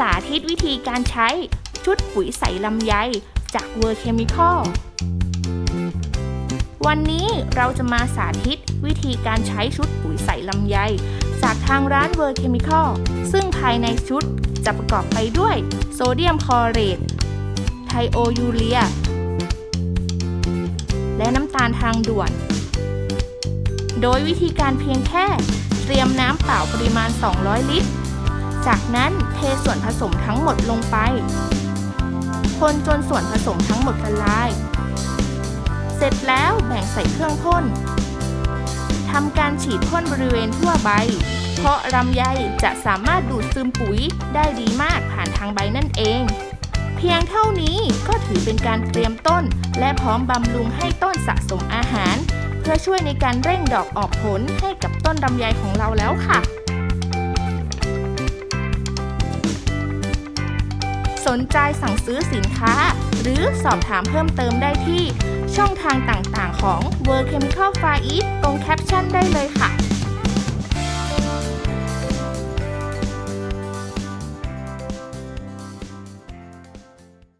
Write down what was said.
สาธิตวิธีการใช้ชุดปุ๋ยใส่ลำไยจากเวอร์เคมิคอลวันนี้เราจะมาสาธิตวิธีการใช้ชุดปุ๋ยใส่ลำไย จากทางร้านเวอร์เคมิคอลซึ่งภายในชุดจะประกอบไปด้วย โซเดียมคลอเรตไทโอยูเรีย และน้ำตาลทางด่วน โดยวิธีการเพียงแค่เตรียมน้ำเปล่าปริมาณ 200 ลิตร จากนั้นเทส่วนผสมทั้งหมดลงไป คนจนส่วนผสมทั้งหมดละลาย เสร็จแล้วแบ่งใส่เครื่องพ่นทำการฉีดพ่นบริเวณทั่วใบ เพราะลำไยจะสามารถดูดซึมปุ๋ยได้ดีมากผ่านทางใบนั่นเอง เพียงเท่านี้ก็ถือเป็นการเตรียมต้น และพร้อมบำรุงให้ต้นสะสมอาหาร เพื่อช่วยในการเร่งดอกออกผลให้กับต้นลำไยของเราแล้วค่ะ นใจสั่งซื้อสินค้า หรือสอบถามเพิ่มเติมได้ที่ช่องทางต่างๆ ของ World Chemical Far East ตรงแคปชั่นได้เลยค่ะ